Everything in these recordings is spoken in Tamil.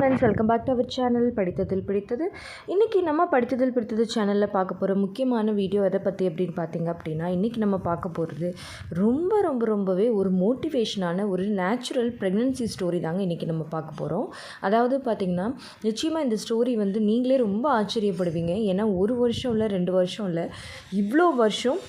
Friends welcome back to our channel படித்ததில் பிடித்தது. இன்றைக்கி நம்ம படித்ததில் பிடித்தது சேனலில் பார்க்க போகிற முக்கியமான வீடியோ எதை பற்றி அப்படின்னு பார்த்தீங்க அப்படின்னா இன்றைக்கி நம்ம பார்க்க போகிறது ரொம்ப ரொம்ப ரொம்பவே ஒரு மோட்டிவேஷனான ஒரு நேச்சுரல் ப்ரெக்னென்சி ஸ்டோரி தாங்க இன்றைக்கி நம்ம பார்க்க போகிறோம் அதாவது பார்த்திங்கன்னா நிச்சயமாக இந்த ஸ்டோரி வந்து நீங்களே ரொம்ப ஆச்சரியப்படுவீங்க. ஏன்னா ஒரு வருஷம் இல்லை ரெண்டு வருஷம் இல்லை இவ்வளோ வருஷம்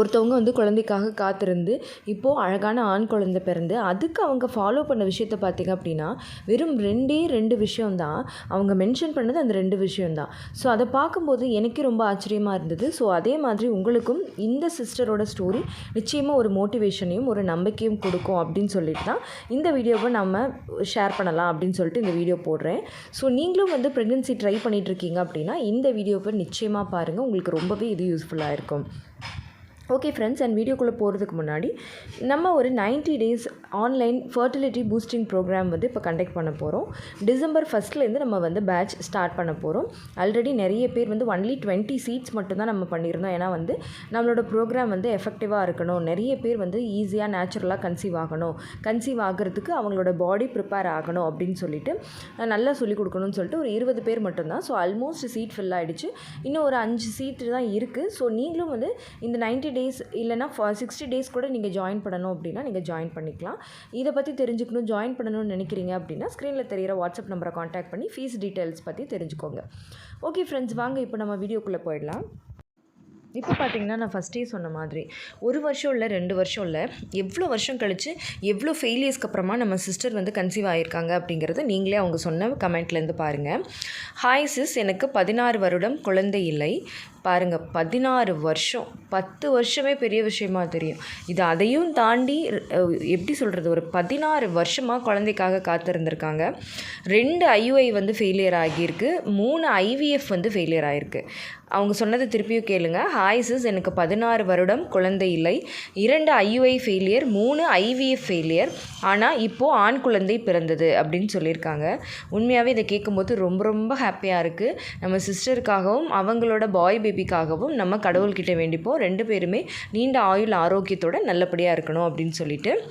ஒருத்தவங்க வந்து குழந்தைக்காக காத்திருந்து இப்போது அழகான ஆண் குழந்தை பிறந்து அதுக்கு அவங்க ஃபாலோ பண்ண விஷயத்த பார்த்திங்க அப்படின்னா வெறும் ரெண்டே ரெண்டு விஷயம்தான். அவங்க மென்ஷன் பண்ணது அந்த ரெண்டு விஷயம்தான். ஸோ அதை பார்க்கும்போது எனக்கே ரொம்ப ஆச்சரியமாக இருந்தது. ஸோ அதே மாதிரி உங்களுக்கும் இந்த சிஸ்டரோட ஸ்டோரி நிச்சயமாக ஒரு மோட்டிவேஷனையும் ஒரு நம்பிக்கையும் கொடுக்கும் அப்படின்னு சொல்லிட்டு தான் இந்த வீடியோவை நம்ம ஷேர் பண்ணலாம் அப்படின்னு சொல்லிட்டு இந்த வீடியோ போடுறேன். ஸோ நீங்களும் வந்து ப்ரெக்னென்சி ட்ரை பண்ணிகிட்ருக்கீங்க அப்படின்னா இந்த வீடியோவை நிச்சயமாக பாருங்கள் உங்களுக்கு ரொம்பவே இது யூஸ்ஃபுல்லாக இருக்கும். ஓகே ஃப்ரெண்ட்ஸ் அண்ட் வீடியோக்குள்ளே போகிறதுக்கு முன்னாடி நம்ம ஒரு 90 days online fertility boosting programme வந்து இப்போ கண்டக்ட் பண்ண போகிறோம் டிசம்பர் ஃபஸ்ட்லேருந்து நம்ம வந்து பேட்ச் ஸ்டார்ட் பண்ண போகிறோம் ஆல்ரெடி நிறைய பேர் வந்து ஒன்லி டுவெண்ட்டி சீட்ஸ் மட்டும்தான் நம்ம பண்ணியிருந்தோம். ஏன்னா வந்து நம்மளோட ப்ரோக்ராம் வந்து எஃபெக்டிவாக இருக்கணும். நிறைய பேர் வந்து ஈஸியாக நேச்சுரலாக கன்சீவ் ஆகணும். கன்சீவ் ஆகிறதுக்கு அவங்களோட பாடி ப்ரிப்பேர் ஆகணும் அப்படின்னு சொல்லிட்டு நல்லா சொல்லிக் கொடுக்கணும்னு சொல்லிட்டு ஒரு இருபது பேர் மட்டும்தான். ஸோ ஆல்மோஸ்ட் சீட் ஃபில் ஆகிடுச்சு இன்னும் ஒரு அஞ்சு சீட்டு தான் இருக்குது ஸோ நீங்களும் வந்து இந்த 90 டேஸ் இல்லைனா சிக்ஸ்டி டேஸ் கூட நீங்கள் ஜாயின் பண்ணணும் அப்படின்னா நீங்கள் ஜாயின் பண்ணிக்கலாம். இதை பற்றி தெரிஞ்சுக்கணும் ஜாயின் பண்ணணும்னு நினைக்கிறீங்க அப்படின்னா ஸ்க்ரீனில் தெரியிற வாட்ஸ்அப் நம்பரை காண்டாக்ட் பண்ணி ஃபீஸ் டீட்டெயில்ஸ் பற்றி தெரிஞ்சுக்கோங்க. ஓகே ஃப்ரெண்ட்ஸ் வாங்க இப்போ நம்ம வீடியோக்குள்ளே போயிடலாம். இப்போ பார்த்தீங்கன்னா நான் ஃபஸ்ட்டே சொன்ன மாதிரி ஒரு வருஷம் இல்லை ரெண்டு வருஷம் இல்லை எவ்வளோ வருஷம் கழித்து எவ்வளோ ஃபெயிலியர்ஸ்க்கு அப்புறமா நம்ம சிஸ்டர் வந்து கன்சீவ் ஆகியிருக்காங்க அப்படிங்கிறத நீங்களே அவங்க சொன்ன கமெண்ட்லேருந்து பாருங்கள் ஹாய் சிஸ் எனக்கு பதினாறு வருடம் குழந்தை இல்லை. பாருங்கள் பதினாறு வருஷம். பத்து வருஷமே பெரிய விஷயமா தெரியும். இது அதையும் தாண்டி எப்படி சொல்கிறது ஒரு பதினாறு வருஷமாக குழந்தைக்காக காத்திருந்திருக்காங்க. ரெண்டு ஐயுஐ வந்து ஃபெயிலியர் ஆகியிருக்கு. மூணு ஐவிஎஃப் வந்து ஃபெயிலியர் ஆகிருக்கு அவங்க சொன்னதை திருப்பியும் கேளுங்க. ஹாய் சிஸ் எனக்கு பதினாறு வருடம் குழந்தை இல்லை. இரண்டு ஐயுஐ ஃபெயிலியர் மூணு ஐவிஎஃப் ஃபெயிலியர் ஆனால் இப்போது ஆண் குழந்தை பிறந்தது அப்படின்னு சொல்லியிருக்காங்க. உண்மையாகவே இதை கேட்கும்போது ரொம்ப ரொம்ப ஹாப்பியாக இருக்குது நம்ம சிஸ்டருக்காகவும் அவங்களோட பாய் பேபிக்காகவும் நம்ம கடவுள்கிட்ட வேண்டிப்போம். ரெண்டு பேருமே நீண்ட ஆயுள் ஆரோக்கியத்தோட நல்லபடியாக இருக்கணும் அப்படின்னு சொல்லிட்டு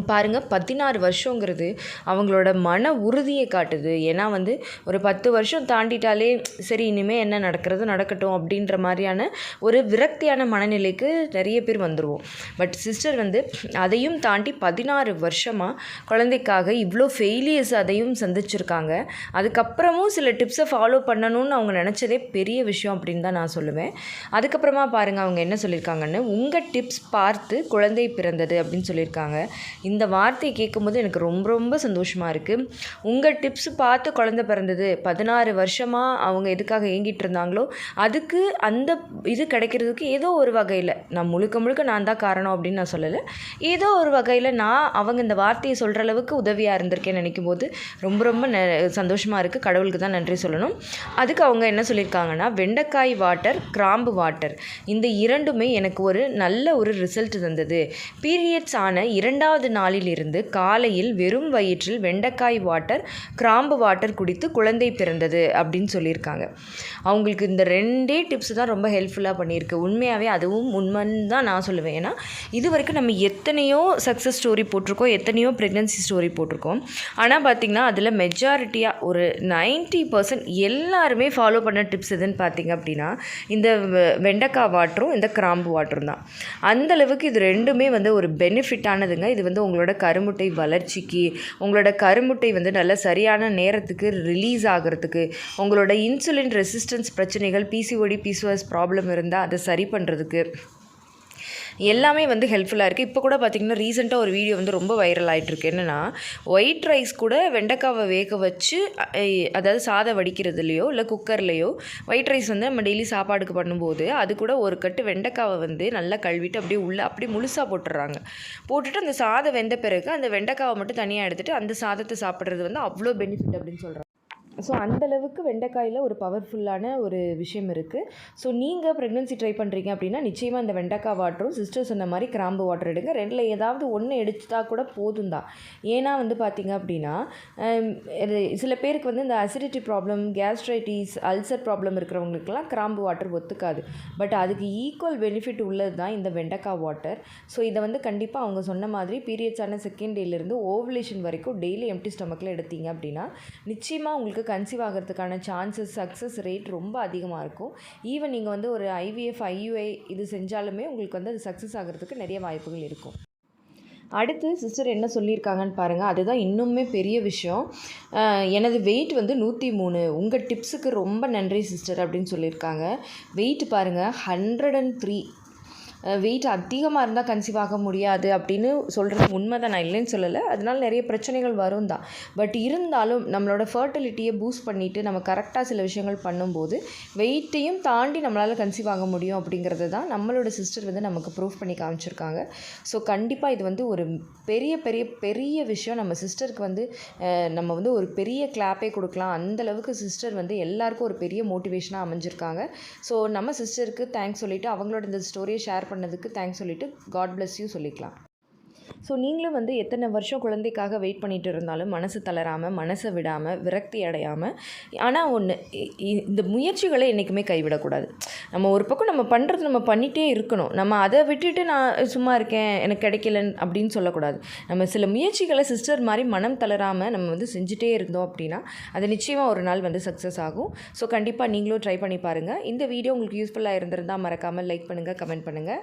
பாருங்கள் பதினாறு வருஷங்கிறது அவங்களோட மன உறுதியை காட்டுது. ஏன்னா வந்து ஒரு பத்து வருஷம் தாண்டிட்டாலே சரி இனிமேல் என்ன நடக்கிறது நடக்கட்டும் அப்படின்ற மாதிரியான ஒரு விரக்தியான மனநிலைக்கு நிறைய பேர் வந்துடுவோம் பட் சிஸ்டர் வந்து அதையும் தாண்டி பதினாறு வருஷமாக குழந்தைக்காக இவ்வளோ ஃபெயிலியர்ஸ் அதையும் சந்திச்சிருக்காங்க. அதுக்கப்புறமும் சில டிப்ஸை ஃபாலோ பண்ணணும்னு அவங்க நினச்சதே பெரிய விஷயம் அப்படின்னு தான் நான் சொல்லுவேன். அதுக்கப்புறமா பாருங்கள் அவங்க என்ன சொல்லியிருக்காங்கன்னு உங்கள் டிப்ஸ் பார்த்து குழந்தை பிறந்தது அப்படின்னு சொல்லியிருக்காங்க. இந்த வார்த்தையை கேட்கும்போது எனக்கு ரொம்ப ரொம்ப சந்தோஷமாக இருக்குது உங்கள் டிப்ஸ் பார்த்து குழந்த பிறந்தது பதினாறு வருஷமாக அவங்க எதுக்காக ஏங்கிட்டு இருந்தாங்களோ அதுக்கு அந்த இது கிடைக்கிறதுக்கு ஏதோ ஒரு வகையில் நான் முழுக்க முழுக்க நான் தான் காரணம் அப்படின்னு நான் சொல்லலை. ஏதோ ஒரு வகையில் நான் அவங்க இந்த வார்த்தையை சொல்கிற அளவுக்கு உதவியாக இருந்திருக்கேன்னு நினைக்கும் போது ரொம்ப ரொம்ப ந சந்தோஷமாக இருக்குது கடவுளுக்கு தான் நன்றி சொல்லணும். அதுக்கு அவங்க என்ன சொல்லியிருக்காங்கன்னா வெண்டைக்காய் வாட்டர் கிராம்பு வாட்டர். இந்த இரண்டுமே எனக்கு ஒரு நல்ல ஒரு ரிசல்ட் தந்தது. பீரியட்ஸ் ஆன இரண்டாவது நாளிலிருந்து காலையில் வெறும் வயிற்றில் வெண்டைக்காய் வாட்டர் கிராம்பு வாட்டர் குடித்து குழந்தை பிறந்தது அப்படின்னு சொல்லியிருக்காங்க. அவங்களுக்கு இந்த ரெண்டே டிப்ஸ் தான் ரொம்ப ஹெல்ப்ஃபுல்லாக பண்ணியிருக்கு. உண்மையாகவே அதுவும் உண்மைன்னு தான் நான் சொல்லுவேன். ஏன்னா இது வரைக்கும் நம்ம எத்தனையோ சக்ஸஸ் ஸ்டோரி போட்டிருக்கோம் எத்தனையோ ப்ரெக்னன்சி ஸ்டோரி போட்டிருக்கோம். ஆனால் பார்த்திங்கன்னா அதில் மெஜாரிட்டியாக ஒரு 90% பர்சன்ட் எல்லாருமே ஃபாலோ பண்ண டிப்ஸ் எதுன்னு பார்த்தீங்க அப்படின்னா இந்த வெண்டைக்காய் வாட்டரும் இந்த கிராம்பு வாட்டரும் தான். அந்தளவுக்கு இது ரெண்டுமே வந்து ஒரு பெனிஃபிட்டானதுங்க இது வந்து உங்களோட கருமுட்டை வளர்ச்சிக்கு உங்களோட கருமுட்டை வந்து நல்ல சரியான நேரத்துக்கு ரிலீஸ் ஆகிறதுக்கு உங்களோட இன்சுலின் ரெசிஸ்டன்ஸ் பிரச்சனைகள் பிசிஓடி பிசிஓஎஸ் ப்ராப்ளம் இருந்தால் அதை சரி பண்ணுறதுக்கு எல்லாமே வந்து ஹெல்ப்ஃபுல்லாக இருக்குது இப்போ கூட பார்த்திங்கன்னா ரீசெண்டாக ஒரு வீடியோ வந்து ரொம்ப வைரல் ஆகிட்டுருக்கு என்னென்னா ஒயிட் ரைஸ் கூட வெண்டைக்காவை வேக வச்சு அதாவது சாதம் வடிக்கிறதுலையோ இல்லை குக்கர்லேயோ ஒயிட் ரைஸ் வந்து நம்ம டெய்லி சாப்பாடுக்கு பண்ணும்போது அது கூட ஒரு கட்டு வெண்டைக்காவை வந்து நல்லா கழுவிட்டு அப்படியே உள்ளே அப்படியே முழுசாக போட்டுடுறாங்க. போட்டுட்டு அந்த சாதம் வெந்த பிறகு அந்த வெண்டைக்காவை மட்டும் தனியாக எடுத்துகிட்டு அந்த சாதத்தை சாப்பிட்றது வந்து அவ்வளோ பெனிஃபிட் அப்படின்னு சொல்கிறாங்க ஸோ அந்தளவுக்கு வெண்டைக்காயில் ஒரு பவர்ஃபுல்லான ஒரு விஷயம் இருக்குது ஸோ நீங்கள் ப்ரெக்னென்சி ட்ரை பண்ணுறீங்க அப்படின்னா நிச்சயமாக இந்த வெண்டைக்காய் வாட்டரும் சிஸ்டர் சொன்ன மாதிரி கிராம்பு வாட்டர் எடுங்க. ரெண்டில் ஏதாவது ஒன்று எடுத்துட்டா கூட போதும் தான் ஏன்னா வந்து பார்த்திங்க அப்படின்னா சில பேருக்கு வந்து இந்த acidity problem gastritis ulcer problem இருக்கிறவங்களுக்குலாம் கிராம்பு வாட்டர் ஒத்துக்காது. பட் அதுக்கு ஈக்குவல் பெனிஃபிட் உள்ளது தான் இந்த வெண்டைக்காய் வாட்டர் ஸோ இதை வந்து கண்டிப்பாக அவங்க சொன்ன மாதிரி பீரியட்ஸான செகண்ட் டேலேருந்து ஓவலேஷன் வரைக்கும் டெய்லி எம்டி ஸ்டமக்கில் எடுத்தீங்க அப்படின்னா நிச்சயமாக உங்களுக்கு கன்சீவ் ஆகிறதுக்கான சான்சஸ் சக்ஸஸ் ரேட் ரொம்ப அதிகமாக இருக்கும். ஈவன் நீங்கள் வந்து ஒரு ஐவிஎஃப் ஐயுஐ இது செஞ்சாலுமே உங்களுக்கு வந்து அது சக்ஸஸ் ஆகிறதுக்கு நிறைய வாய்ப்புகள் இருக்கும். அடுத்து சிஸ்டர் என்ன சொல்லியிருக்காங்கன்னு பாருங்கள் அதுதான் இன்னுமே பெரிய விஷயம். எனது வெயிட் வந்து நூற்றி மூணு. உங்கள் டிப்ஸுக்கு ரொம்ப நன்றி சிஸ்டர் அப்படின்னு சொல்லியிருக்காங்க. வெயிட் பாருங்கள் ஹண்ட்ரட் அண்ட் த்ரீ வெயிட் அதிகமாக இருந்தால் கன்சீவ் ஆக முடியாது அப்படின்னு சொல்கிறது உண்மை தான் நான் இல்லைன்னு சொல்லலை. அதனால நிறைய பிரச்சனைகள் வரும் தான் பட் இருந்தாலும் நம்மளோட ஃபர்டிலிட்டியை பூஸ்ட் பண்ணிவிட்டு நம்ம கரெக்டாக சில விஷயங்கள் பண்ணும்போது வெயிட்டையும் தாண்டி நம்மளால் கன்சீவ் ஆக முடியும் அப்படிங்கிறது தான் நம்மளோட சிஸ்டர் வந்து நமக்கு ப்ரூஃப் பண்ணி காமிச்சிருக்காங்க. ஸோ கண்டிப்பாக இது வந்து ஒரு பெரிய பெரிய பெரிய விஷயம். நம்ம சிஸ்டருக்கு வந்து நம்ம வந்து ஒரு பெரிய கிளாப்பே கொடுக்கலாம். அந்த அளவுக்கு சிஸ்டர் வந்து எல்லாருக்கும் ஒரு பெரிய மோட்டிவேஷனாக அமைஞ்சிருக்காங்க. ஸோ நம்ம சிஸ்டருக்கு தேங்க்ஸ் சொல்லிவிட்டு அவங்களோட இந்த ஸ்டோரியை ஷேர் பண்ணதுக்கு தேங்க்ஸ் சொல்லிவிட்டு காட் பிளஸ் யூ சொல்லிக்கலாம். ஸோ நீங்களும் வந்து எத்தனை வருஷம் குழந்தைக்காக வெயிட் பண்ணிட்டு இருந்தாலும் மனசு தளராமல் மனசை விடாமல் விரக்தி அடையாமல் ஆனால் ஒன்று இந்த முயற்சிகளை என்றைக்குமே கைவிடக்கூடாது. நம்ம ஒரு பக்கம் நம்ம பண்ணுறது நம்ம பண்ணிகிட்டே இருக்கணும். நம்ம அதை விட்டுட்டு நான் சும்மா இருக்கேன் எனக்கு கிடைக்கலன்னு அப்படின்னு சொல்லக்கூடாது. நம்ம சில முயற்சிகளை சிஸ்டர் மாதிரி மனம் தளராமல் நம்ம வந்து செஞ்சுட்டே இருந்தோம் அப்படின்னா அது நிச்சயமாக ஒரு நாள் வந்து சக்ஸஸ் ஆகும். ஸோ கண்டிப்பாக நீங்களும் ட்ரை பண்ணி பாருங்கள் இந்த வீடியோ உங்களுக்கு யூஸ்ஃபுல்லாக இருந்திருந்தால் மறக்காமல் லைக் பண்ணுங்கள் கமெண்ட் பண்ணுங்கள்